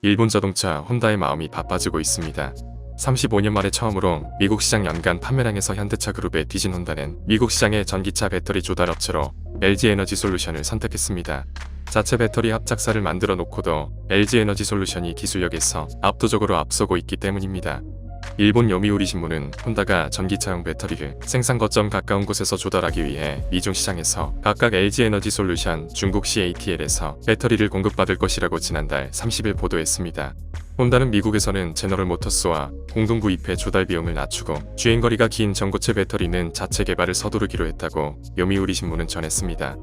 일본 자동차 혼다의 마음이 바빠지고 있습니다. 35년 만에 처음으로 미국 시장 연간 판매량에서 현대차 그룹에 뒤진 혼다는 미국 시장의 전기차 배터리 조달 업체로 LG 에너지 솔루션을 선택했습니다. 자체 배터리 합작사를 만들어 놓고도 LG 에너지 솔루션이 기술력에서 압도적으로 앞서고 있기 때문입니다. 일본 요미우리 신문은 혼다가 전기차용 배터리를 생산 거점 가까운 곳에서 조달하기 위해 미중 시장에서 각각 LG 에너지 솔루션, 중국 CATL에서 배터리를 공급받을 것이라고 지난달 30일 보도했습니다. 혼다는 미국에서는 제너럴 모터스와 공동 구입해 조달 비용을 낮추고 주행거리가 긴 전고체 배터리는 자체 개발을 서두르기로 했다고 요미우리 신문은 전했습니다.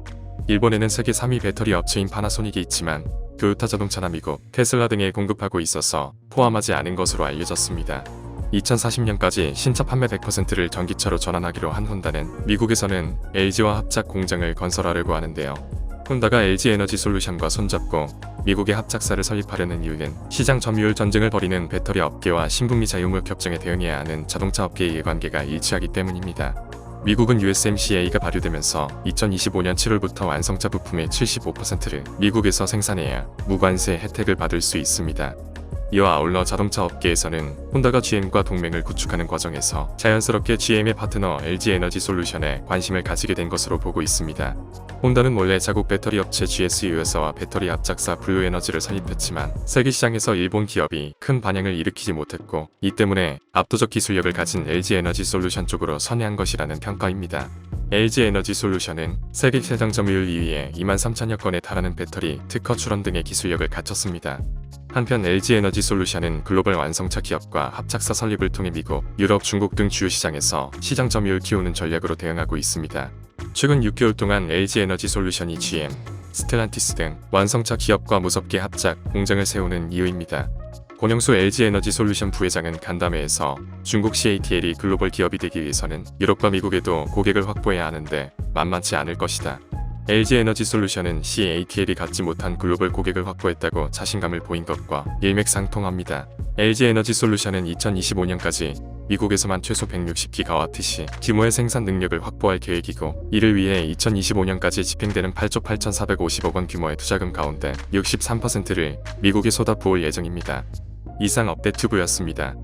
일본에는 세계 3위 배터리 업체인 파나소닉이 있지만 토요타 자동차나 미국, 테슬라 등에 공급하고 있어서 포함하지 않은 것으로 알려졌습니다. 2040년까지 신차 판매 100%를 전기차로 전환하기로 한 혼다는 미국에서는 LG와 합작 공장을 건설하려고 하는데요. 혼다가 LG 에너지 솔루션과 손잡고 미국의 합작사를 설립하려는 이유는 시장 점유율 전쟁을 벌이는 배터리 업계와 신북미 자유무역 협정에 대응해야 하는 자동차 업계의 이해관계가 일치하기 때문입니다. 미국은 USMCA가 발효되면서 2025년 7월부터 완성차 부품의 75%를 미국에서 생산해야 무관세 혜택을 받을 수 있습니다. 이와 아울러 자동차 업계에서는 혼다가 GM과 동맹을 구축하는 과정에서 자연스럽게 GM의 파트너 LG 에너지 솔루션에 관심을 가지게 된 것으로 보고 있습니다. 혼다는 원래 자국 배터리 업체 GSU에서와 배터리 합작사 블루에너지를 설립했지만 세계 시장에서 일본 기업이 큰 반향을 일으키지 못했고 이 때문에 압도적 기술력을 가진 LG 에너지 솔루션 쪽으로 선회한 것이라는 평가입니다. LG 에너지 솔루션은 세계 시장 점유율 2위에 2만 3천여 건에 달하는 배터리, 특허 출원 등의 기술력을 갖췄습니다. 한편 LG 에너지 솔루션은 글로벌 완성차 기업과 합작사 설립을 통해 미국, 유럽, 중국 등 주요 시장에서 시장 점유율 키우는 전략으로 대응하고 있습니다. 최근 6개월 동안 LG 에너지 솔루션이 GM, 스텔란티스 등 완성차 기업과 무섭게 합작 공장을 세우는 이유입니다. 권영수 LG 에너지 솔루션 부회장은 간담회에서 중국 CATL이 글로벌 기업이 되기 위해서는 유럽과 미국에도 고객을 확보해야 하는데 만만치 않을 것이다. LG 에너지 솔루션은 CATL이 갖지 못한 글로벌 고객을 확보했다고 자신감을 보인 것과 일맥상통합니다. LG 에너지 솔루션은 2025년까지 미국에서만 최소 160기가와트시 규모의 생산 능력을 확보할 계획이고 이를 위해 2025년까지 집행되는 8조 8,450억 원 규모의 투자금 가운데 63%를 미국에 쏟아 부을 예정입니다. 이상 업데이트부였습니다.